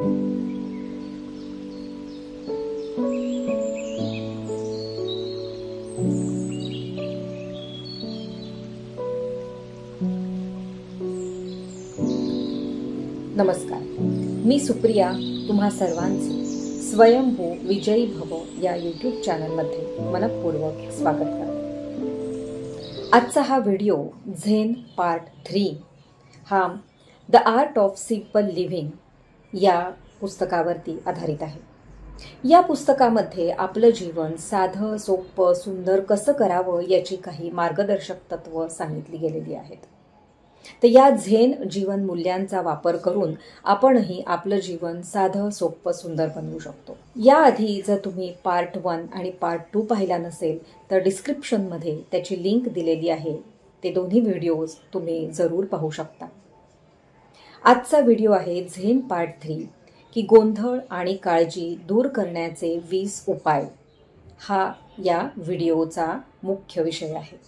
नमस्कार. मी सुप्रिया तुम्हा सर्वांचे स्वयंभू विजयी भव या यूट्यूब चॅनलमध्ये मनपूर्वक स्वागत करते. आजचा हा व्हिडिओ झेन पार्ट थ्री हा the art of simple living या पुस्तकावरती आधारित आहे. या पुस्तकामध्ये आपलं जीवन साधं सोपं सुंदर कसं करावं याची काही मार्गदर्शक तत्व सांगितली गेलेली आहेत. तर या झेन जीवन मूल्यांचा वापर करून आपणही आपलं जीवन साधं सोपं सुंदर बनवू शकतो. याआधी जर तुम्ही पार्ट वन आणि पार्ट टू पाहिला नसेल तर डिस्क्रिप्शनमध्ये त्याची लिंक दिलेली आहे. ते दोन्ही व्हिडिओज तुम्ही जरूर पाहू शकता. आजचा व्हिडिओ आहे झेन पार्ट थ्री की गोंधळ आणि काळजी दूर करण्याचे वीस उपाय. हा या व्हिडिओचा मुख्य विषय आहे.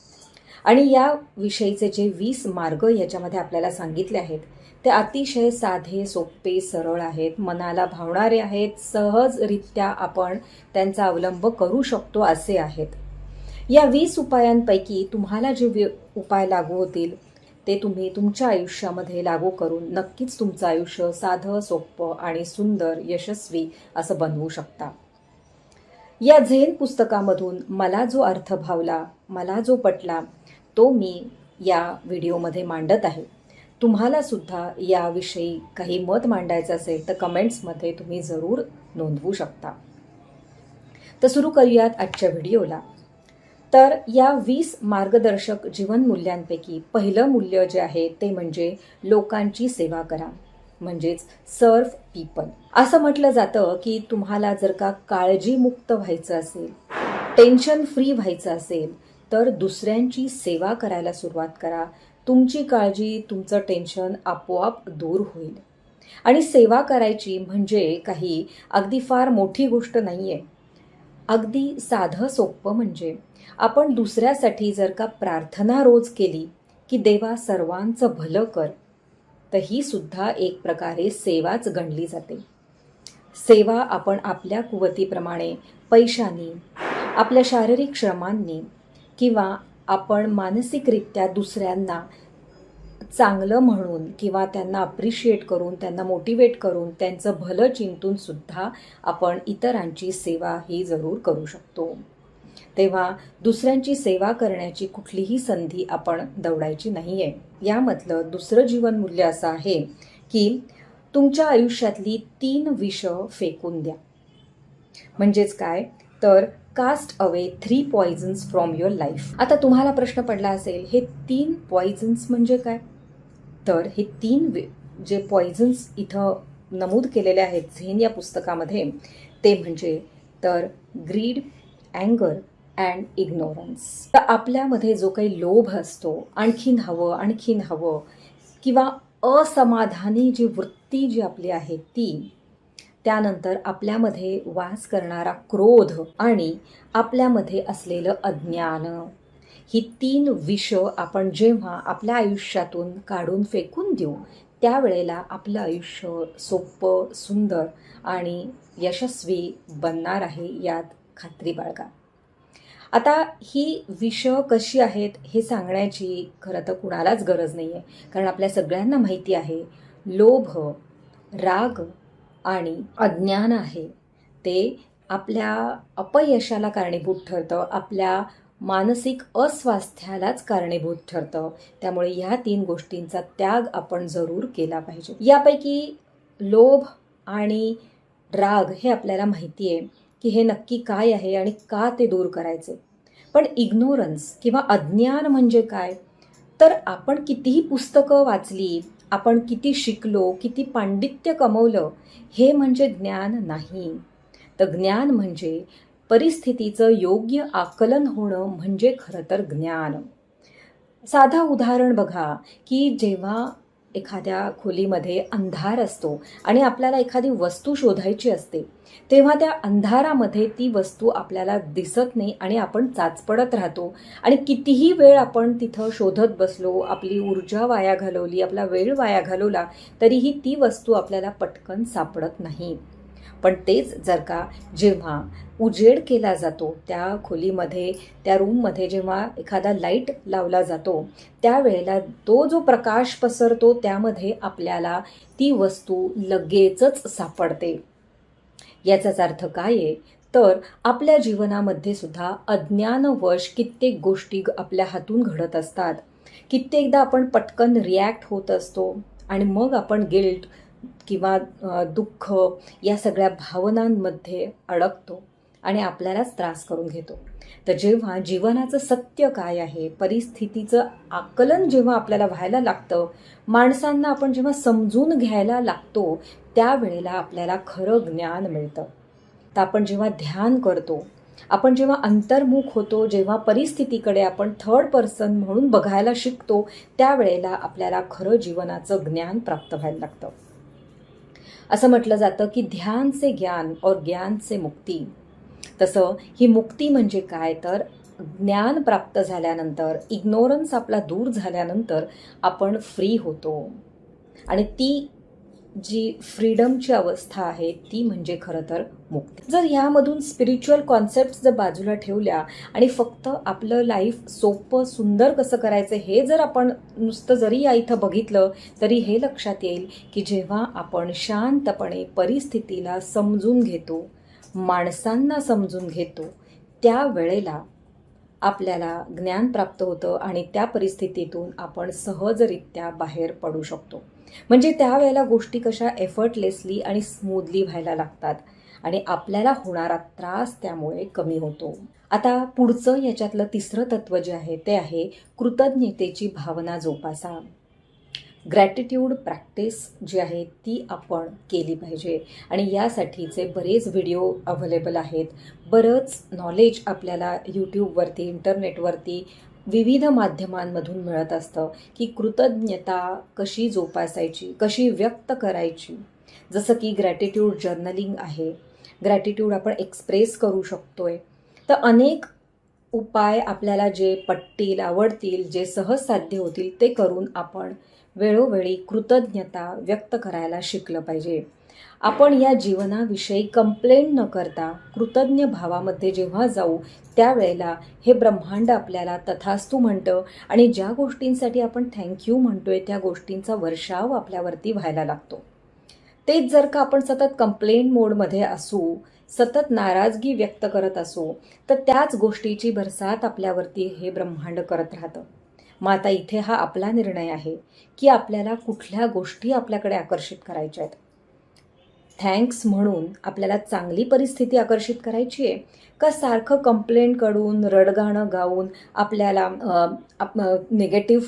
आणि या विषयीचे जे वीस मार्ग याच्यामध्ये आपल्याला सांगितले आहेत ते अतिशय साधे सोपे सरळ आहेत मनाला भावणारे आहेत सहजरित्या आपण त्यांचा अवलंब करू शकतो असे आहेत. या वीस उपायांपैकी तुम्हाला जे वि- उपाय लागू होतील ते तुम्ही तुमच्या आयुष्यामध्ये लागू करून नक्कीच तुमचं आयुष्य साधं सोपं आणि सुंदर यशस्वी असं बनवू शकता. या झेन पुस्तकामधून मला जो अर्थ भावला मला जो पटला तो मी या व्हिडिओमध्ये मांडत आहे. तुम्हाला सुद्धा याविषयी काही मत मांडायचं असेल तर कमेंट्समध्ये तुम्ही जरूर नोंदवू शकता. तर सुरू करूयात आजच्या व्हिडिओला. तर या वीस मार्गदर्शक जीवनमूल्यांपैकी पहिलं मूल्य जे आहे ते म्हणजे लोकांची सेवा करा म्हणजेच सर्व पीपल. असं म्हटलं जातं की तुम्हाला जर का काळजीमुक्त व्हायचं असेल टेन्शन फ्री व्हायचं असेल तर दुसऱ्यांची सेवा करायला सुरुवात करा. तुमची काळजी तुमचं टेन्शन आपोआप दूर होईल. आणि सेवा करायची म्हणजे काही अगदी फार मोठी गोष्ट नाही आहे अगदी साधं सोपं म्हणजे आपण दुसऱ्यासाठी जर का प्रार्थना रोज केली की देवा सर्वांचं भलं कर तर ही सुद्धा एक प्रकारे सेवाच गणली जाते. सेवा आपण आपल्या कुवतीप्रमाणे पैशांनी आपल्या शारीरिक श्रमांनी किंवा आपण मानसिकरित्या दुसऱ्यांना चांगलं म्हणून किंवा त्यांना अप्रिशिएट करून त्यांना मोटिवेट करून त्यांचं भलं चिंतून सुद्धा आपण इतरांची सेवा ही जरूर करू शकतो. तेव्हा दुसऱ्यांची सेवा करण्याची कुठलीही संधी आपण दवडायची नाही आहे यामधलं दुसरं जीवनमूल्य असं आहे की तुमच्या आयुष्यातली तीन विष फेकून द्या. म्हणजेच काय? तर cast away three poisons from your life आता तुम्हाला प्रश्न पडला असेल हे तीन पॉइझन्स म्हणजे काय? तर हे तीन जे पॉइझन्स इथं नमूद केलेले आहेत झेन या पुस्तकामध्ये ते म्हणजे तर ग्रीड अँगर अँड इग्नोरन्स तर आपल्यामध्ये जो काही लोभ असतो आणखीन हवं आणखीन हवं किंवा असमाधानी जी वृत्ती जी आपली आहे ती त्यानंतर आपल्यामध्ये वास करणारा क्रोध आणि आपल्यामध्ये असलेलं अज्ञान. ही तीन विष आपण जेव्हा आपल्या आयुष्यातून काढून फेकून देऊ त्यावेळेला आपलं आयुष्य सोपं सुंदर आणि यशस्वी बनणार आहे यात खात्री बाळगा. आता ही विष कशी आहेत हे सांगण्याची खरं तर कुणालाच गरज नाही आहे कारण आपल्या सगळ्यांना माहिती आहे लोभ राग आणि अज्ञान आहे. ते आपल्या अपयशाला कारणीभूत ठरतं आपल्या मानसिक अस्वास्थ्यालाच कारणीभूत ठरतं. त्यामुळे ह्या तीन गोष्टींचा त्याग आपण जरूर केला पाहिजे. यापैकी लोभ आणि राग हे आपल्याला माहिती आहे की हे नक्की काय आहे आणि का ते दूर करायचे. पण इग्नोरन्स किंवा अज्ञान म्हणजे काय? तर आपण कितीही पुस्तकं वाचली आपण किती शिकलो किती पांडित्य कमवलं हे म्हणजे ज्ञान नाही. तर ज्ञान म्हणजे परिस्थितीचं योग्य आकलन होणं म्हणजे खरं तर ज्ञान. साधा उदाहरण बघा की जेव्हा एखाद्या खोलीमध्ये अंधार असतो आणि आपल्याला एखादी वस्तू शोधायची असते तेव्हा त्या अंधारामध्ये ती वस्तू आपल्याला दिसत नाही आणि आपण चाचपडत राहतो. आणि कितीही वेळ आपण तिथं शोधत बसलो आपली ऊर्जा वाया घालवली आपला वेळ वाया घालवला तरीही ती वस्तू आपल्याला पटकन सापडत नाही. पण तेच जर का जेव्हा उजेड केला जातो त्या खोलीमध्ये त्या रूममध्ये जेव्हा एखादा लाइट लावला जातो त्यावेळेला तो जो प्रकाश पसरतो त्यामध्ये आपल्याला ती वस्तू लगेचच सापडते. याचाच अर्थ काय आहे? तर आपल्या जीवनामध्ये सुद्धा अज्ञानवश कित्येक गोष्टी आपल्या हातून घडत असतात. कित्येकदा आपण पटकन रिॲक्ट होत असतो आणि मग आपण गिल्ट किंवा दुःख या सगळ्या भावनांमध्ये अडकतो आणि आपल्यालाच त्रास करून घेतो. तर जेव्हा जीवनाचं सत्य काय आहे परिस्थितीचं आकलन जेव्हा आपल्याला व्हायला लागतं माणसांना आपण जेव्हा समजून घ्यायला लागतो त्यावेळेला आपल्याला खरं ज्ञान मिळतं. तर आपण जेव्हा ध्यान करतो आपण जेव्हा अंतर्मुख होतो जेव्हा परिस्थितीकडे आपण थर्ड पर्सन म्हणून बघायला शिकतो त्यावेळेला आपल्याला खरं जीवनाचं ज्ञान प्राप्त व्हायला लागतं. असं म्हटलं जातं की ध्यान से ज्ञान और ज्ञान से मुक्ती. तसं ही मुक्ती म्हणजे काय? तर ज्ञान प्राप्त झाल्यानंतर इग्नोरन्स आपला दूर झाल्यानंतर आपण फ्री होतो. आणि ती जी फ्रीडमची अवस्था आहे ती म्हणजे खरं तर मुक्ती. जर ह्यामधून स्पिरिच्युअल कॉन्सेप्ट जर बाजूला ठेवल्या आणि फक्त आपलं लाईफ सोपं सुंदर कसं करायचं हे जर आपण नुसतं जरी या इथं बघितलं तरी हे लक्षात येईल की जेव्हा आपण शांतपणे परिस्थितीला समजून घेतो माणसांना समजून घेतो त्या वेळेला आपल्याला ज्ञान प्राप्त होतं आणि त्या परिस्थितीतून आपण सहजरित्या बाहेर पडू शकतो. म्हणजे त्यावेळेला गोष्टी कशा एफर्टलेसली आणि स्मूदली व्हायला लागतात. आणि आपल्याला होणारा त्रास त्यामुळे कमी होतो. आता पुढचं याच्यातलं तिसरं तत्व जे आहे ते आहे कृतज्ञतेची भावना जोपासा. ग्रॅटिट्यूड प्रॅक्टिस जी आहे ती आपण केली पाहिजे. आणि यासाठीचे बरेच व्हिडिओ अवेलेबल आहेत. बरंच नॉलेज आपल्याला यूट्यूबवरती इंटरनेटवरती विविध माध्यमांमधून मिळत असतं की कृतज्ञता कशी जोपासायची कशी व्यक्त करायची. जसं की ग्रॅटिट्यूड जर्नलिंग आहे. ग्रॅटिट्यूड आपण एक्सप्रेस करू शकतो आहे तर अनेक उपाय आपल्याला जे पटतील आवडतील जे सहज साध्य होतील ते करून आपण वेळोवेळी कृतज्ञता व्यक्त करायला शिकलं पाहिजे. आपण या जीवनाविषयी कंप्लेंट न करता कृतज्ञ भावामध्ये जेव्हा जाऊ त्यावेळेला हे ब्रह्मांड आपल्याला तथास्तू म्हणतं आणि ज्या गोष्टींसाठी आपण थँक्यू म्हणतोय त्या गोष्टींचा वर्षाव आपल्यावरती व्हायला लागतो. तेच जर का आपण सतत कंप्लेंट मोडमध्ये असू सतत नाराजगी व्यक्त करत असू तर त्याच गोष्टीची भरसात आपल्यावरती हे ब्रह्मांड करत राहतं. मग आता इथे हा आपला निर्णय आहे की आपल्याला कुठल्या गोष्टी आपल्याकडे आकर्षित करायच्या आहेत. थँक्स म्हणून आपल्याला चांगली परिस्थिती आकर्षित करायची आहे. का सारखं कंप्लेंट करून रडगाणं गाऊन आपल्याला निगेटिव्ह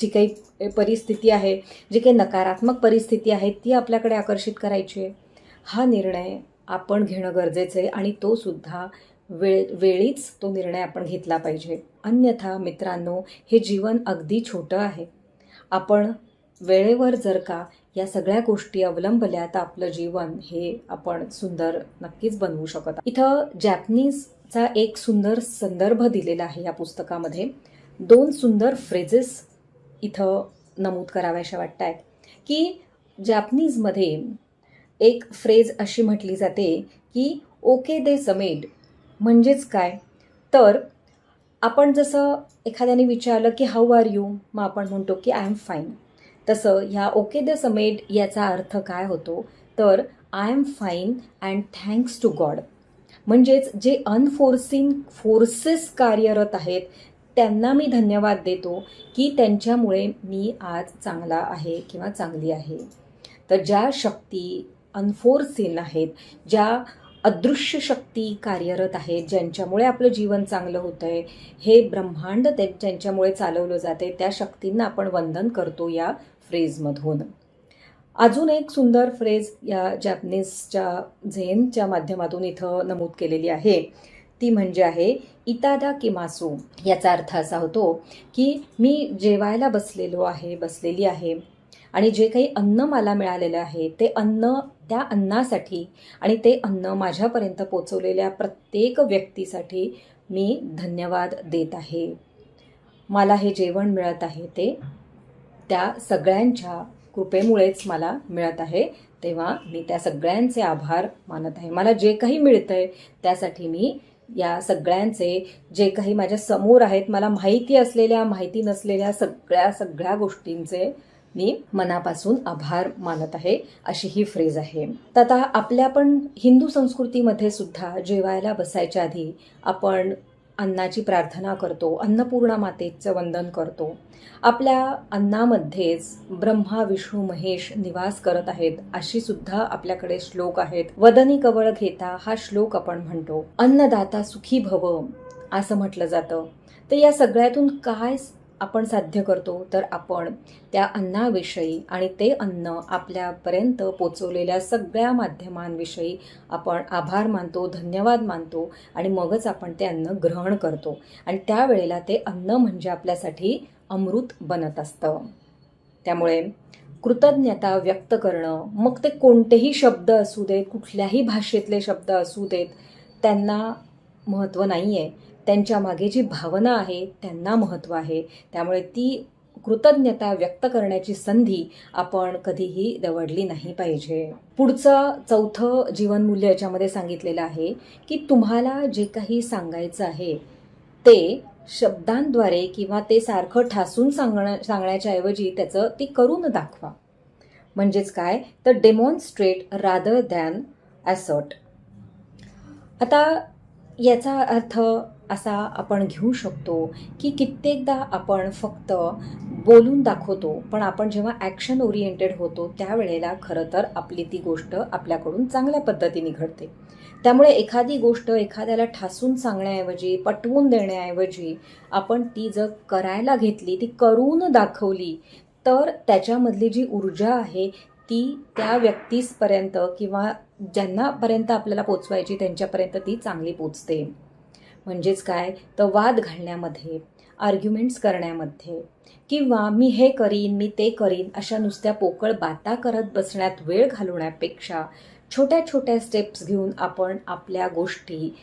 जी काही परिस्थिती आहे जी काही नकारात्मक परिस्थिती आहे ती आपल्याकडे आकर्षित करायची आहे. हा निर्णय आपण घेणं गरजेचं आहे आणि तो सुद्धा वेळ वेळीच तो निर्णय आपण घेतला पाहिजे. अन्यथा मित्रांनो हे जीवन अगदी छोटं आहे. आपण वेळेवर जर का या सगळ्या गोष्टी अवलंबल्या तर आपलं जीवन हे आपण सुंदर नक्कीच बनवू शकत इथं जॅपनीजचा एक सुंदर संदर्भ दिलेला आहे या पुस्तकामध्ये. दोन सुंदर फ्रेजेस इथं नमूद कराव्याशा वाटत आहेत. की जॅपनीजमध्ये एक फ्रेज अशी म्हटली जाते की ओके दे समेड म्हणजेच काय? तर आपण जसं एखाद्याने विचारलं की हाऊ आर यू मग आपण म्हणतो की आय एम फाईन तसं ह्या ओके द समेट याचा अर्थ काय होतो? तर I am fine and thanks to God म्हणजेच जे अनफोर्सिन फोर्सेस कार्यरत आहेत त्यांना मी धन्यवाद देतो की त्यांच्यामुळे मी आज चांगला आहे किंवा चांगली आहे. तर ज्या शक्ती अनफोर्सिन आहेत ज्या अदृश्य शक्ती कार्यरत आहेत ज्यांच्यामुळे आपलं जीवन चांगलं होतं आहे हे ब्रह्मांड ते ज्यांच्यामुळे चालवलं जाते त्या शक्तींना आपण वंदन करतो या फ्रेजमधून. अजून एक सुंदर फ्रेज या जॅपनीजच्या झेनच्या माध्यमातून इथं नमूद केलेली आहे. ती म्हणजे आहे इतादा किमासू. याचा अर्थ असा होतो की मी जेवायला बसलेलो आहे बसलेली आहे आणि जे काही अन्न मला मिळालेलं आहे ते अन्न त्या अन्नासाठी आणि ते अन्न माझ्यापर्यंत पोचवलेल्या प्रत्येक व्यक्तीसाठी मी धन्यवाद देत आहे. मला हे जेवण मिळत आहे ते त्या सगळ्यांच्या कृपेमुळेच मला मिळत आहे. तेव्हा मी त्या सगळ्यांचे आभार मानत आहे. मला जे काही मिळतं आहे त्यासाठी मी या सगळ्यांचे जे काही माझ्यासमोर आहेत मला माहिती असलेल्या माहिती नसलेल्या सगळ्या सगळ्या गोष्टींचे मी मनापासून आभार मानत आहे अशी ही फ्रेज आहे. तर आता आपल्या पण हिंदू संस्कृतीमध्ये सुद्धा जेवायला बसायच्या आधी आपण अन्नाची प्रार्थना करतो अन्नपूर्णा मातेचं वंदन करतो. आपल्या अन्नामध्येच ब्रह्मा विष्णू महेश निवास करत आहेत अशी सुद्धा आपल्याकडे श्लोक आहेत. वदनी कवळ घेता हा श्लोक आपण म्हणतो. अन्नदाता सुखी भव असं म्हटलं जातं. तर या सगळ्यातून काय आपण साध्य करतो तर आपण त्या अन्नाविषयी आणि ते अन्न आपल्यापर्यंत पोचवलेल्या सगळ्या माध्यमांविषयी आपण आभार मानतो धन्यवाद मानतो आणि मगच आपण ते अन्न ग्रहण करतो. आणि त्यावेळेला ते अन्न म्हणजे आपल्यासाठी अमृत बनत असतं. त्यामुळे कृतज्ञता व्यक्त करणं मग ते कोणतेही शब्द असू देत कुठल्याही भाषेतले शब्द असू देत त्यांना महत्त्व नाही आहे त्यांच्या मागे जी भावना आहे त्यांना महत्त्व आहे. त्यामुळे ती कृतज्ञता व्यक्त करण्याची संधी आपण कधीही दवडली नाही पाहिजे. पुढचं चौथं जीवनमूल्य याच्यामध्ये सांगितलेलं आहे की तुम्हाला जे काही सांगायचं आहे ते शब्दांद्वारे किंवा ते सारखं ठासून सांगण्या सांगण्याच्या ऐवजी त्याचं ती करून दाखवा. म्हणजेच काय? तर डेमॉन्स्ट्रेट रादर दॅन ॲसर्ट आता याचा अर्थ असा आपण घेऊ शकतो की कित्येकदा आपण फक्त बोलून दाखवतो पण आपण जेव्हा ॲक्शन ओरिएंटेड होतो त्यावेळेला खरं तर आपली ती गोष्ट आपल्याकडून चांगल्या पद्धतीने घडते. त्यामुळे एखादी गोष्ट एखाद्याला ठासून सांगण्याऐवजी पटवून देण्याऐवजी आपण ती जर करायला घेतली ती करून दाखवली तर त्याच्यामधली जी ऊर्जा आहे ती त्या व्यक्तीसपर्यंत किंवा ज्यांनापर्यंत आपल्याला पोचवायची त्यांच्यापर्यंत ती चांगली पोचते. म्हणजेच काय? तर वाद घालण्यामध्ये आर्ग्युमेंट्स करण्यामध्ये. किंवा मी हे करीन मी ते करीन अशा नुसत्या पोकळ बाता करत बसण्यात वेळ घालवण्यापेक्षा छोट्या छोट्या स्टेप्स घेऊन आपण आपल्या गोष्टी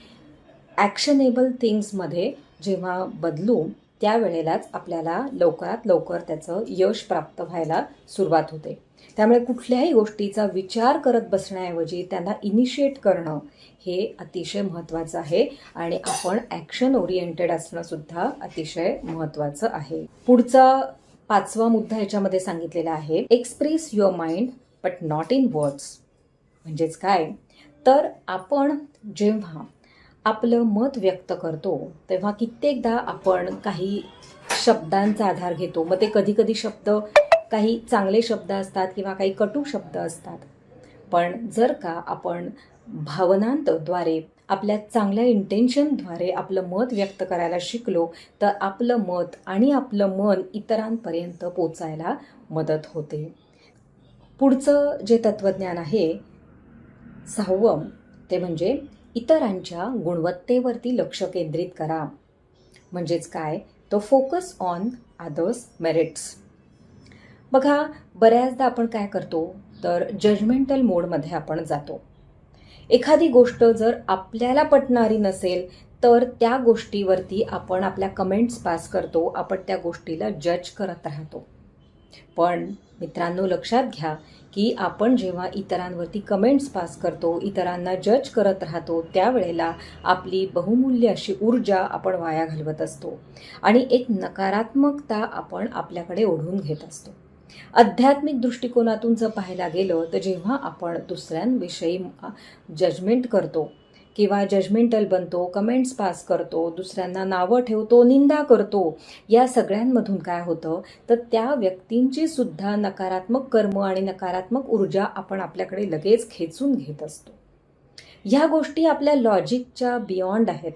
ॲक्शनेबल थिंग्समध्ये जेव्हा बदलू त्यावेळेलाच आपल्याला लवकरात लवकर त्याचं यश प्राप्त व्हायला सुरुवात होते. त्यामुळे कुठल्याही गोष्टीचा विचार करत बसण्याऐवजी त्यांना इनिशिएट करणं हे अतिशय महत्त्वाचं आहे आणि आपण ॲक्शन ओरिएंटेड असणं सुद्धा अतिशय महत्त्वाचं आहे. पुढचा पाचवा मुद्दा याच्यामध्ये सांगितलेला आहे. Express your mind but not in words म्हणजेच काय? तर आपण जेव्हा आपलं मत व्यक्त करतो तेव्हा कित्येकदा आपण काही शब्दांचा आधार घेतो. मग ते कधीकधी शब्द काही चांगले शब्द असतात किंवा काही कटू शब्द असतात. पण जर का आपण भावनांतद्वारे आपल्या चांगल्या इंटेन्शनद्वारे आपलं मत व्यक्त करायला शिकलो तर आपलं मत आणि आपलं मन इतरांपर्यंत पोचायला मदत होते. पुढचं जे तत्त्वज्ञान आहे सहावं ते म्हणजे इतरांच्या गुणवत्तेवरती लक्ष केंद्रित करा. म्हणजेच काय? तो फोकस ऑन अदर्स मेरिट्स बघा बऱ्याचदा आपण काय करतो? तर जजमेंटल मोडमध्ये आपण जातो. एखादी गोष्ट जर आपल्याला पटणारी नसेल तर त्या गोष्टीवरती आपण आपल्या कमेंट्स पास करतो आपण त्या गोष्टीला जज करत राहतो. पण मित्रांनो लक्षात घ्या की आपण जेव्हा इतरांवरती कमेंट्स पास करतो इतरांना जज करत राहतो त्यावेळेला आपली बहुमूल्य अशी ऊर्जा आपण वाया घालवत असतो. आणि एक नकारात्मकता आपण आपल्याकडे ओढून घेत असतो. आध्यात्मिक दृष्टिकोनातून जर पाहायला गेलं तर जेव्हा आपण दुसऱ्यांविषयी जजमेंट करतो किंवा जजमेंटल बनतो कमेंट्स पास करतो दुसऱ्यांना नावं ठेवतो निंदा करतो या सगळ्यांमधून काय होतं? तर त्या व्यक्तींची सुद्धा नकारात्मक कर्म आणि नकारात्मक ऊर्जा आपण आपल्याकडे लगेच खेचून घेत असतो. ह्या गोष्टी आपल्या लॉजिकच्या बियॉन्ड आहेत.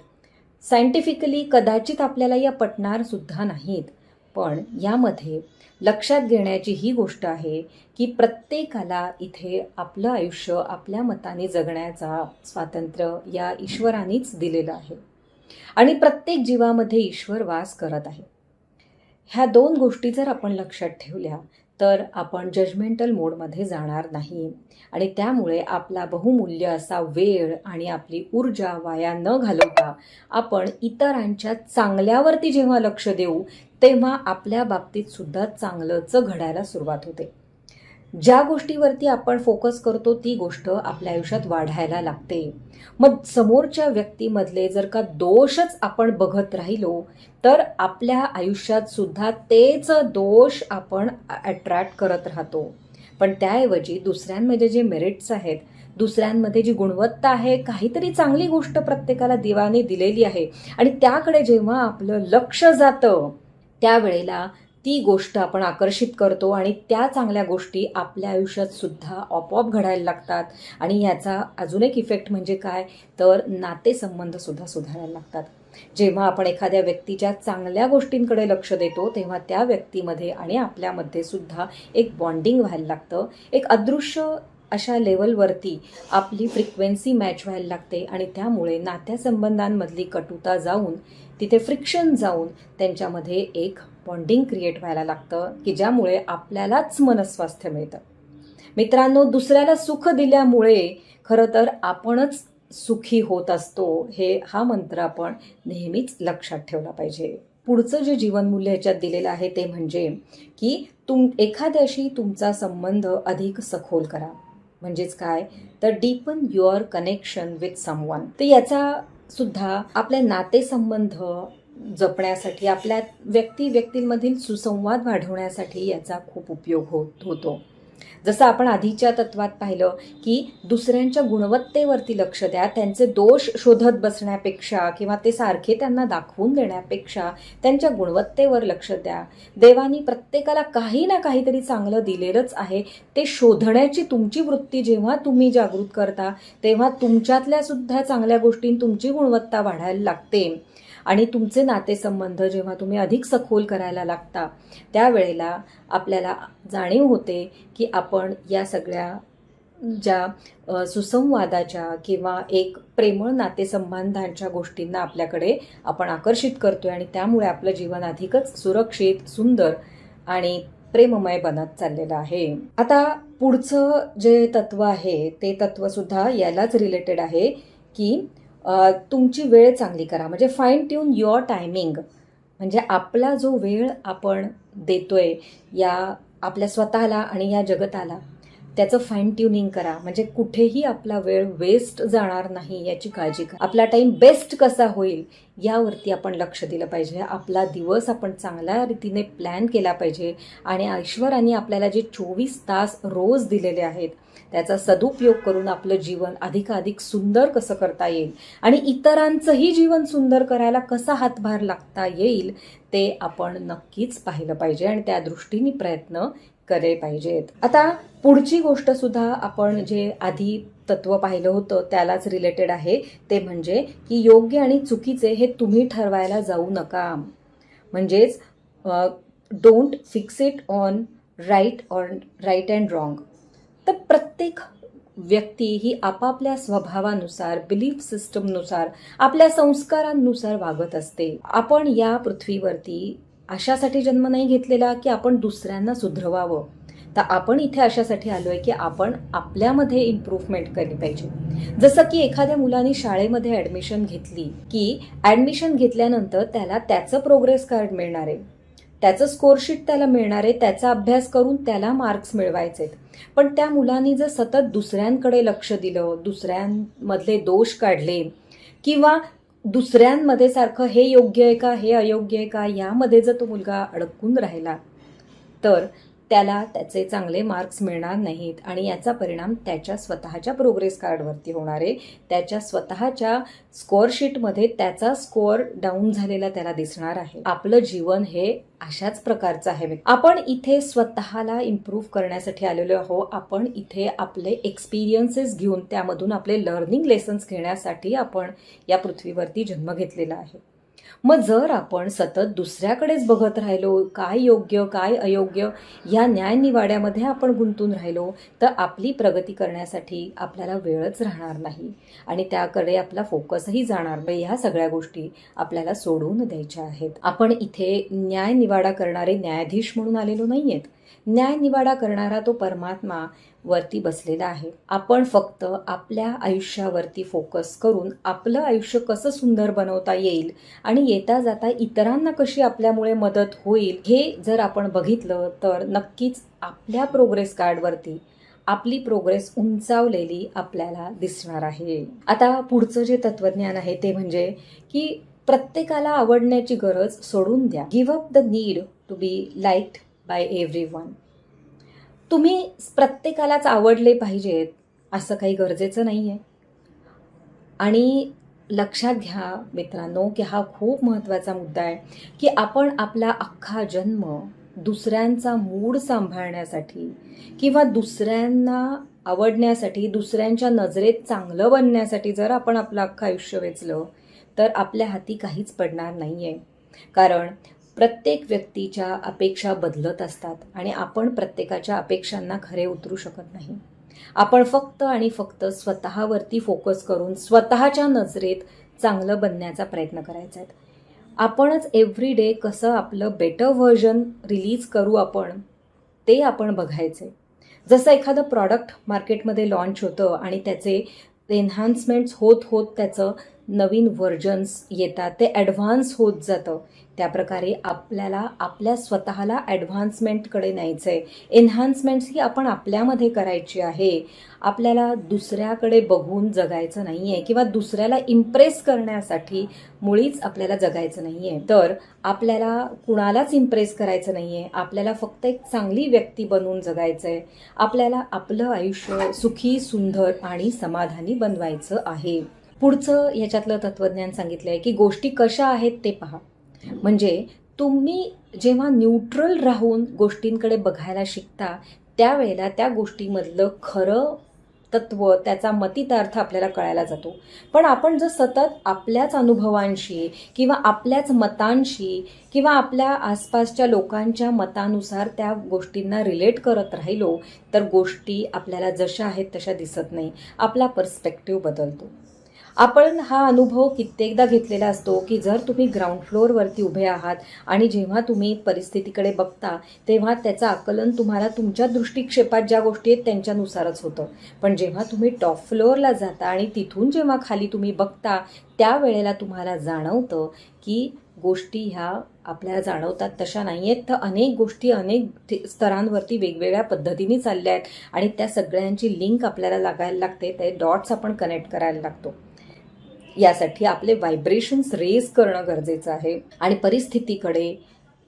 सायंटिफिकली कदाचित आपल्याला या पटणार सुद्धा नाहीत. पण यामध्ये लक्षात घेण्याची ही गोष्ट आहे की प्रत्येकाला इथे आपलं आयुष्य आपल्या मताने जगण्याचा स्वातंत्र्य या ईश्वरानेच दिलेलं आहे. आणि प्रत्येक जीवामध्ये ईश्वर वास करत आहे. ह्या दोन गोष्टी जर आपण लक्षात ठेवल्या तर आपण जजमेंटल मोडमध्ये जाणार नाही. आणि त्यामुळे आपला बहुमूल्य असा वेळ आणि आपली ऊर्जा वाया न घालवता आपण इतरांच्या चांगल्यावरती जेव्हा लक्ष देऊ तेव्हा आपल्या बाबतीत सुद्धा चांगलंच घडायला सुरुवात होते. ज्या गोष्टीवरती आपण फोकस करतो ती गोष्ट आपल्या आयुष्यात वाढायला लागते. मग समोरच्या व्यक्तीमधले जर का दोषच आपण बघत राहिलो तर आपल्या आयुष्यात सुद्धा तेच दोष आपण अट्रॅक्ट करत राहतो. पण त्याऐवजी दुसऱ्यांमध्ये जे मेरिट्स आहेत दुसऱ्यांमध्ये जी गुणवत्ता आहे काहीतरी चांगली गोष्ट प्रत्येकाला देवाने दिलेली आहे. आणि त्याकडे जेव्हा आपलं लक्ष जातं त्यावेळेला ती गोष्ट आपण आकर्षित करतो आणि त्या चांगल्या गोष्टी आपल्या आयुष्यात सुद्धा आपोआप घडायला लागतात. आणि याचा अजून एक इफेक्ट म्हणजे काय? तर नातेसंबंध सुद्धा सुधारायला लागतात. जेव्हा आपण एखाद्या व्यक्तीच्या चांगल्या गोष्टींकडे लक्ष देतो तेव्हा त्या व्यक्तीमध्ये आणि आपल्यामध्ये सुद्धा एक बॉन्डिंग व्हायला लागतं. एक अदृश्य अशा लेवलवरती आपली फ्रिक्वेन्सी मॅच व्हायला लागते आणि त्यामुळे नात्यासंबंधांमधली कटुता जाऊन तिथे फ्रिक्शन जाऊन त्यांच्यामध्ये एक बॉन्डिंग क्रिएट व्हायला लागतं की ज्यामुळे आपल्यालाच मनस्वास्थ्य मिळतं. मित्रांनो दुसऱ्याला सुख दिल्यामुळे खरं तर आपणच सुखी होत असतो हे हा मंत्र आपण नेहमीच लक्षात ठेवला पाहिजे. पुढचं जे जीवनमूल्य ह्याच्यात दिलेलं आहे ते म्हणजे की तुम एखाद्याशी तुमचा संबंध अधिक सखोल करा. म्हणजेच काय? तर deepen your connection with someone तर याचा सुद्धा आपले नातेसंबंध जपण्यासाठी आपल्या व्यक्ती व्यक्तींमधील सुसंवाद वाढवण्यासाठी याचा खूप उपयोग होत होतो. जसं आपण आधीच्या तत्वात पाहिलं की दुसऱ्यांच्या गुणवत्तेवरती लक्ष द्या त्यांचे दोष शोधत बसण्यापेक्षा किंवा ते सारखे त्यांना दाखवून देण्यापेक्षा त्यांच्या गुणवत्तेवर लक्ष द्या. देवानी प्रत्येकाला काही ना काहीतरी चांगलं दिलेलंच आहे. ते शोधण्याची तुमची वृत्ती जेव्हा तुम्ही जागृत करता तेव्हा तुमच्यातल्या सुद्धा चांगल्या गोष्टीं तुमची गुणवत्ता वाढायला लागते. आणि तुमचे नातेसंबंध जेव्हा तुम्ही अधिक सखोल करायला लागता त्यावेळेला आपल्याला जाणीव होते की आपण या सगळ्या ज्या सुसंवादाच्या किंवा एक प्रेमळ नातेसंबंधांच्या गोष्टींना आपल्याकडे आपण आकर्षित करतोय आणि त्यामुळे आपलं जीवन अधिकच सुरक्षित सुंदर आणि प्रेममय बनत चाललेलं आहे. आता पुढचं जे तत्व आहे ते तत्वसुद्धा यालाच रिलेटेड आहे की तुमची वेळ चांगली करा. म्हणजे फाईन ट्यून युअर टायमिंग म्हणजे आपला जो वेळ आपण देतोय या आपल्या स्वतःला आणि या जगताला त्याचं फाईन ट्युनिंग करा. म्हणजे कुठेही आपला वेळ वेस्ट जाणार नाही याची काळजी करा. आपला टाईम बेस्ट कसा होईल यावरती आपण लक्ष दिलं पाहिजे. आपला दिवस आपण चांगल्या रीतीने प्लॅन केला पाहिजे आणि ईश्वरांनी आपल्याला जे चोवीस तास रोज दिलेले आहेत त्याचा सदुपयोग करून आपलं जीवन अधिकाधिक सुंदर कसं करता येईल आणि इतरांचंही जीवन सुंदर करायला कसा हातभार लागता येईल ते आपण नक्कीच पाहिलं पाहिजे आणि त्या दृष्टीने प्रयत्न केले पाहिजेत. आता पुढची गोष्ट सुद्धा आपण जे आधी तत्व पाहिलं होतं त्यालाच रिलेटेड आहे. ते म्हणजे की योग्य आणि चुकीचे हे तुम्ही ठरवायला जाऊ नका. म्हणजेच don't fix it on right on right and wrong तर प्रत्येक व्यक्ती ही आपापल्या स्वभावानुसार बिलीफ सिस्टमनुसार आपल्या संस्कारांनुसार वागत असते. आपण या पृथ्वीवरती अशासाठी जन्म नाही घेतलेला की आपण दुसऱ्यांना सुधरवावं. तर आपण इथे अशासाठी आलोय की आपण आपल्यामध्ये इम्प्रूव्हमेंट केली पाहिजे. जसं की एखाद्या मुलाने शाळेमध्ये ऍडमिशन घेतली की ऍडमिशन घेतल्यानंतर त्याला त्याचं प्रोग्रेस कार्ड मिळणार आहे. त्याचं स्कोरशीट त्याला मिळणार आहे त्याचा अभ्यास करून त्याला मार्क्स मिळवायचे पण त्या मुलांनी जर सतत दुसऱ्यांकडे लक्ष दिलं दुसऱ्यांमधले दोष काढले किंवा दुसऱ्यांमध्ये सारखं हे योग्य आहे का हे अयोग्य आहे का यामध्ये जर तो मुलगा अडकून राहिला तर त्याला त्याचे चांगले मार्क्स मिळणार नाहीत आणि याचा परिणाम त्याच्या स्वतःच्या प्रोग्रेस कार्डवरती होणार आहे. त्याच्या स्वतःच्या स्कोअरशीटमध्ये त्याचा स्कोअर डाऊन झालेला त्याला दिसणार आहे. आपलं जीवन हे अशाच प्रकारचं आहे. आपण इथे स्वतःला इम्प्रूव्ह करण्यासाठी आलेलो आहो. आपण इथे आपले एक्सपिरियन्सेस घेऊन त्यामधून आपले लर्निंग लेसन्स घेण्यासाठी आपण या पृथ्वीवरती जन्म घेतलेला आहे. मग जर आपण सतत दुसऱ्याकडेच बघत राहिलो काय योग्य काय अयोग्य या न्यायनिवाड्यामध्ये आपण गुंतून राहिलो तर आपली प्रगती करण्यासाठी आपल्याला वेळच राहणार नाही. आणि त्याकडे आपला फोकसही जाणार नाही. ह्या सगळ्या गोष्टी आपल्याला सोडून द्यायच्या आहेत. आपण इथे न्यायनिवाडा करणारे न्यायाधीश म्हणून आलेलो नाही आहेत न्यायनिवाडा करणारा तो परमात्मा वरती बसलेला आहे. आपण फक्त आपल्या आयुष्यावरती फोकस करून आपलं आयुष्य कसं सुंदर बनवता येईल आणि येता जाता इतरांना कशी आपल्यामुळे मदत होईल हे जर आपण बघितलं तर नक्कीच आपल्या प्रोग्रेस कार्डवरती आपली प्रोग्रेस उंचावलेली आपल्याला दिसणार आहे. आता पुढचं जे तत्वज्ञान आहे ते म्हणजे की प्रत्येकाला आवडण्याची गरज सोडून द्या. Give up the need to be liked by every one तुम्ही प्रत्येकालाच आवडले पाहिजेत असं काही गरजेचं नाही आहे आणि लक्षात घ्या मित्रांनो की हा खूप महत्त्वाचा मुद्दा आहे की आपण आपला अख्खा जन्म दुसऱ्यांचा मूड सांभाळण्यासाठी किंवा दुसऱ्यांना आवडण्यासाठी दुसऱ्यांच्या नजरेत चांगलं बनण्यासाठी जर आपण आपलं अख्खं आयुष्य वेचलं तर आपल्या हाती काहीच पडणार नाही आहे कारण प्रत्येक व्यक्तीच्या अपेक्षा बदलत असतात आणि आपण प्रत्येकाच्या अपेक्षांना खरे उतरू शकत नाही. आपण फक्त आणि फक्त स्वतःवरती फोकस करून स्वतःच्या नजरेत चांगलं बनण्याचा प्रयत्न करायचा आहे. आपणच एव्हरी डे कसं आपलं बेटर व्हर्जन रिलीज करू आपण ते आपण बघायचे जसं एखादं प्रॉडक्ट मार्केटमध्ये लॉन्च होतं आणि त्याचे एन्हान्समेंट्स होत होत त्याचं नवीन व्हर्जन्स येतात ते ॲडव्हान्स होत जातं. त्याप्रकारे आपल्याला आपल्या स्वतःला ॲडव्हान्समेंटकडे न्यायचं आहे एन्हान्समेंट्स ही आपण आपल्यामध्ये करायची आहे. आपल्याला दुसऱ्याकडे बघून जगायचं नाही आहे किंवा दुसऱ्याला इम्प्रेस करण्यासाठी मुळीच आपल्याला जगायचं नाही आहे तर आपल्याला कुणालाच इम्प्रेस करायचं नाही आहे आपल्याला फक्त एक चांगली व्यक्ती बनवून जगायचं आहे आपल्याला आपलं आयुष्य सुखी सुंदर आणि समाधानी बनवायचं आहे. पुढचं ह्याच्यातलं तत्त्वज्ञान सांगितलं आहे की गोष्टी कशा आहेत ते पहा. म्हणजे तुम्ही जेव्हा न्यूट्रल राहून गोष्टींकडे बघायला शिकता त्यावेळेला त्या गोष्टीमधलं खरं तत्व त्याचा मतितार्थ आपल्याला कळायला जातो. पण आपण जर सतत आपल्याच अनुभवांशी किंवा आपल्याच मतांशी किंवा आपल्या आसपासच्या लोकांच्या मतानुसार त्या गोष्टींना रिलेट करत राहिलो तर गोष्टी आपल्याला जशा आहेत तशा दिसत नाही. आपला पर्स्पेक्टिव्ह बदलतो. आपण हा अनुभव कित्येकदा घेतलेला असतो की जर तुम्ही ग्राउंड फ्लोअरवरती उभे आहात आणि जेव्हा तुम्ही परिस्थितीकडे बघता तेव्हा त्याचं आकलन तुम्हाला तुमच्या दृष्टिक्षेपात ज्या गोष्टी आहेत त्यांच्यानुसारच होतं. पण जेव्हा तुम्ही टॉप फ्लोअरला जाता आणि तिथून जेव्हा खाली तुम्ही बघता त्यावेळेला तुम्हाला जाणवतं की गोष्टी ह्या आपल्याला जाणवतात तशा नाही आहेत तर अनेक गोष्टी अनेक स्तरांवरती वेगवेगळ्या पद्धतीने चालल्या आहेत आणि त्या सगळ्यांची लिंक आपल्याला लागायला लागते. ते डॉट्स आपण कनेक्ट करायला लागतो. यासाठी आपले व्हायब्रेशन्स रेज करणं गरजेचं आहे. आणि परिस्थितीकडे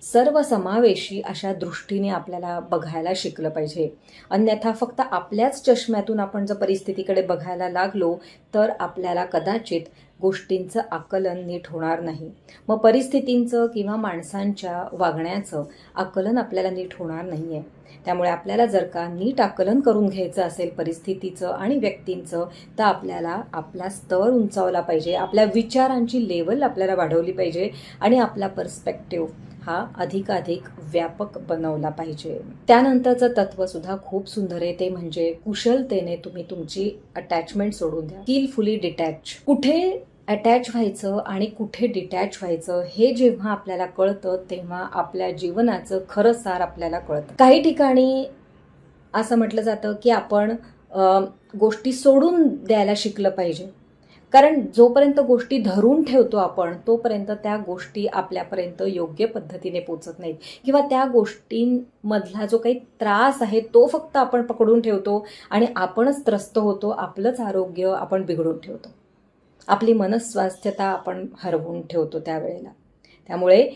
सर्वसमावेशी अशा दृष्टीने आपल्याला बघायला शिकलं पाहिजे. अन्यथा फक्त आपल्याच चष्म्यातून आपण जर परिस्थितीकडे बघायला लागलो तर आपल्याला कदाचित गोष्टींचं आकलन नीट होणार नाही. मग परिस्थितींचं किंवा माणसांच्या वागण्याचं आकलन आपल्याला नीट होणार नाही आहे त्यामुळे आपल्याला जर का नीट आकलन करून घ्यायचं असेल परिस्थितीचं आणि व्यक्तींचं तर आपल्याला आपला स्तर उंचावला पाहिजे. आपल्या विचारांची लेवल आपल्याला वाढवली पाहिजे आणि आपला पर्स्पेक्टिव्ह हा अधिकाधिक व्यापक बनवला पाहिजे. त्यानंतरचं तत्व सुद्धा खूप सुंदर आहे. ते म्हणजे कुशलतेने तुम्ही तुमची अटॅचमेंट सोडून द्या. स्किलफुली डिटॅच कुठे अटॅच व्हायचं आणि कुठे डिटॅच व्हायचं हे जेव्हा आपल्याला कळतं तेव्हा आपल्या जीवनाचं खरं सार आपल्याला कळतं. काही ठिकाणी असं म्हटलं जातं की आपण गोष्टी सोडून द्यायला शिकलं पाहिजे. कारण जोपर्यंत गोष्टी धरून ठेवतो आपण तोपर्यंत त्या गोष्टी आपल्यापर्यंत योग्य पद्धतीने पोचत नाहीत. किंवा त्या गोष्टींमधला जो काही त्रास आहे तो फक्त आपण पकडून ठेवतो आणि आपणच त्रस्त होतो आपलंच आरोग्य आपण बिघडून ठेवतो. आपली मनस्वास्थ्यता आपण हरवून ठेवतो त्यावेळेला. त्यामुळे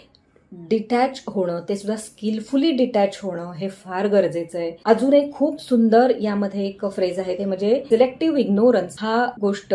डिटॅच होणं ते सुद्धा स्किलफुली डिटॅच होणं हे फार गरजेचं आहे. अजून एक खूप सुंदर यामध्ये एक फ्रेज आहे ते म्हणजे सिलेक्टिव्ह इग्नोरन्स. हा गोष्ट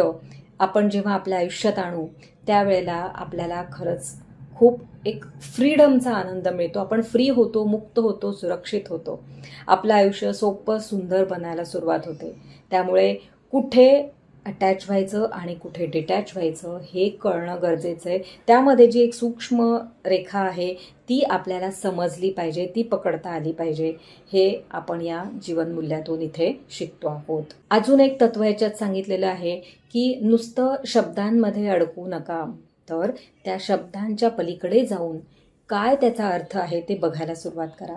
आपण जेव्हा आपल्या आयुष्यात आणू त्यावेळेला आपल्याला खरंच खूप एक फ्रीडमचा आनंद मिळतो. आपण फ्री होतो मुक्त होतो सुरक्षित होतो. आपलं आयुष्य सोपं सुंदर बनायला सुरुवात होते. त्यामुळे कुठे अटॅच व्हायचं आणि कुठे डिटॅच व्हायचं हे कळणं गरजेचं आहे. त्यामध्ये जी एक सूक्ष्म रेखा आहे ती आपल्याला समजली पाहिजे ती पकडता आली पाहिजे. हे आपण या जीवनमूल्यातून इथे शिकतो आहोत. अजून एक तत्व याच्यात सांगितलेलं आहे की नुसतं शब्दांमध्ये अडकू नका. तर त्या शब्दांच्या पलीकडे जाऊन काय त्याचा अर्थ आहे ते बघायला सुरुवात करा.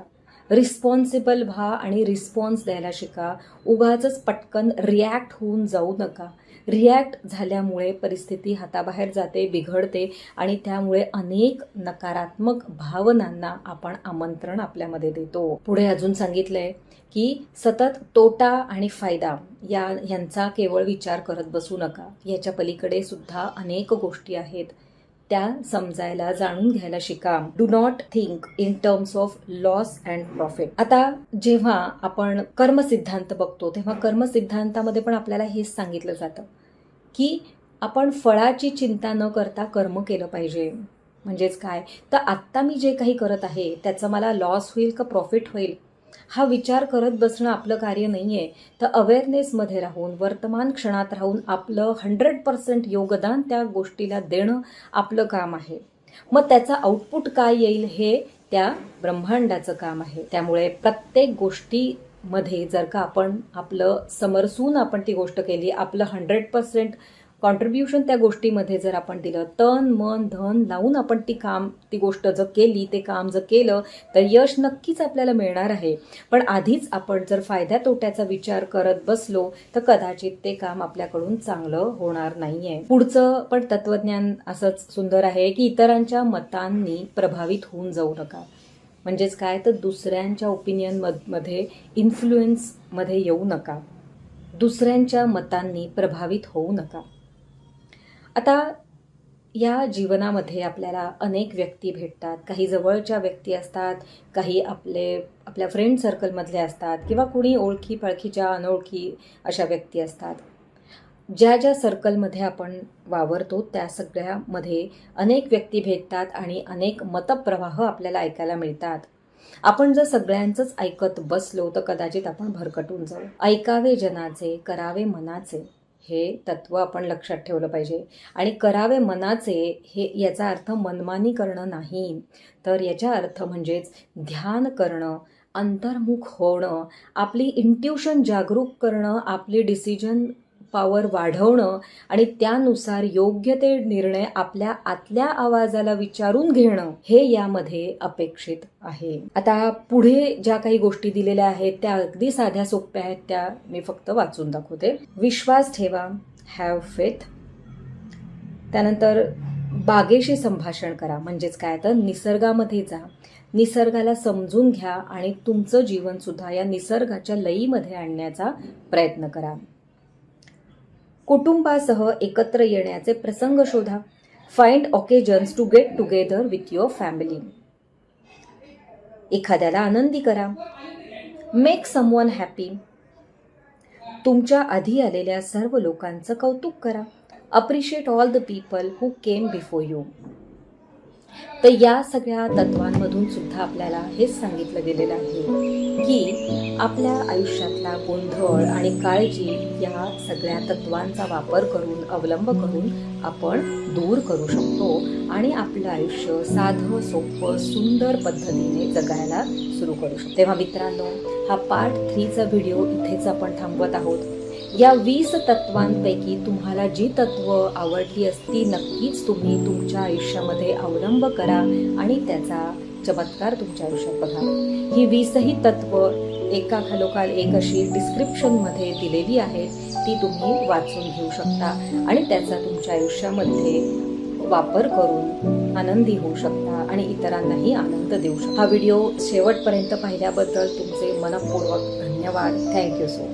रिस्पॉन्सिबल व्हा आणि रिस्पॉन्स द्यायला शिका. उगाच पटकन रिॲक्ट होऊन जाऊ नका. रिॲक्ट झाल्यामुळे परिस्थिती हाताबाहेर जाते बिघडते आणि त्यामुळे अनेक नकारात्मक भावनांना आपण आमंत्रण आपल्यामध्ये देतो. पुढे अजून सांगितलंय की सतत तोटा आणि फायदा या ह्यांचा केवळ विचार करत बसू नका. याच्या पलीकडे सुद्धा अनेक गोष्टी आहेत. त्या समजायला जाणून घ्यायला शिका. Do not think in terms of loss and profit आता जेव्हा आपण कर्मसिद्धांत बघतो तेव्हा कर्मसिद्धांतामध्ये पण आपल्याला हेच सांगितलं जातं की आपण फळाची चिंता न करता कर्म केलं पाहिजे. म्हणजेच काय? तर आत्ता मी जे काही करत आहे त्याचा मला लॉस होईल का प्रॉफिट होईल? हा विचार करत बसणं आपलं कार्य नाही आहे तर अवेअरनेसमध्ये राहून वर्तमान क्षणात राहून आपलं हंड्रेड पर्सेंट योगदान त्या गोष्टीला देणं आपलं काम आहे. मग त्याचा आउटपुट काय येईल हे त्या ब्रह्मांडाचं काम आहे. त्यामुळे प्रत्येक गोष्टीमध्ये जर का आपण आपलं समरसून आपण ती गोष्ट केली आपलं हंड्रेड पर्सेंट कॉन्ट्रीब्युशन त्या गोष्टीमध्ये जर आपण दिलं तन मन धन लावून आपण ती काम ती गोष्ट जर केली ते काम जर केलं तर यश नक्कीच आपल्याला मिळणार आहे. पण आधीच आपण जर फायद्या तोट्याचा विचार करत बसलो तर कदाचित ते काम आपल्याकडून चांगलं होणार नाहीये. पुढचं पण तत्वज्ञान असंच सुंदर आहे की इतरांच्या मतांनी प्रभावित होऊन जाऊ नका. म्हणजेच काय? तर दुसऱ्यांच्या ओपिनियनमध्ये इन्फ्लुएन्समध्ये येऊ नका. दुसऱ्यांच्या मतांनी प्रभावित होऊ नका. आता या जीवनामध्ये आपल्याला अनेक व्यक्ती भेटतात. काही जवळच्या व्यक्ती असतात काही आपले आपल्या फ्रेंड सर्कलमधले असतात किंवा कुणी ओळखी पळखीच्या अनोळखी अशा व्यक्ती असतात. ज्या ज्या सर्कलमध्ये आपण वावरतो त्या सगळ्यामध्ये अनेक व्यक्ती भेटतात आणि अनेक मतप्रवाह आपल्याला ऐकायला मिळतात. आपण जर सगळ्यांचंच ऐकत बसलो तर कदाचित आपण भरकटून जाऊ. ऐकावे जनाचे करावे मनाचे. हे तत्व आपण लक्षात ठेवलं पाहिजे. आणि करावे मनाचे हे याचा अर्थ मनमानी करणं नाही. तर याचा अर्थ म्हणजेच ध्यान करणं अंतर्मुख होणं आपली इंट्युशन जागरूक करणं आपली डिसिजन पॉवर वाढवणं आणि त्यानुसार योग्य ते निर्णय आपल्या आतल्या आवाजाला विचारून घेणं हे यामध्ये अपेक्षित आहे. आता पुढे ज्या काही गोष्टी दिलेल्या आहेत त्या अगदी साध्या सोप्या आहेत त्या मी फक्त वाचून दाखवते. विश्वास ठेवा हॅव फेथ त्यानंतर बागेशी संभाषण करा म्हणजेच काय? तर निसर्गामध्ये जा. निसर्गाला समजून घ्या आणि तुमचं जीवन सुद्धा या निसर्गाच्या लयीमध्ये आणण्याचा प्रयत्न करा. कुटुंबासह एकत्र येण्याचे प्रसंग शोधा. Find occasions to get together with your family एखाद्याला आनंदी करा. मेक समवन हॅपी तुमच्या आधी आलेल्या सर्व लोकांचं कौतुक करा. Appreciate all the people who came before you तर या सगळ्या तत्वांमधून सुद्धा आपल्याला हेच सांगितलं गेलेलं आहे की आपल्या आयुष्यातला गोंधळ आणि काळजी या सगळ्या तत्वांचा वापर करून अवलंब करून आपण दूर करू शकतो आणि आपलं आयुष्य साधं सोपं सुंदर पद्धतीने जगायला सुरू करू शकतो. तेव्हा मित्रांनो हा पार्ट थ्रीचा व्हिडिओ इथेच आपण थांबवत आहोत. या वीस तत्वांपैकी तुम्हाला जी तत्व आवडली असती नक्कीच तुम्ही तुमच्या आयुष्यामध्ये अवलंब करा आणि त्याचा चमत्कार तुमच्या आयुष्यात बघा. ही वीसही तत्व एका खालोखाल एक अशी डिस्क्रिप्शनमध्ये दिलेली आहे. ती तुम्ही वाचून घेऊ शकता आणि त्याचा तुमच्या आयुष्यामध्ये वापर करून आनंदी होऊ शकता आणि इतरांनाही आनंद देऊ शकता. हा व्हिडिओ शेवटपर्यंत पाहिल्याबद्दल तुमचे मनपूर्वक धन्यवाद. Thank you so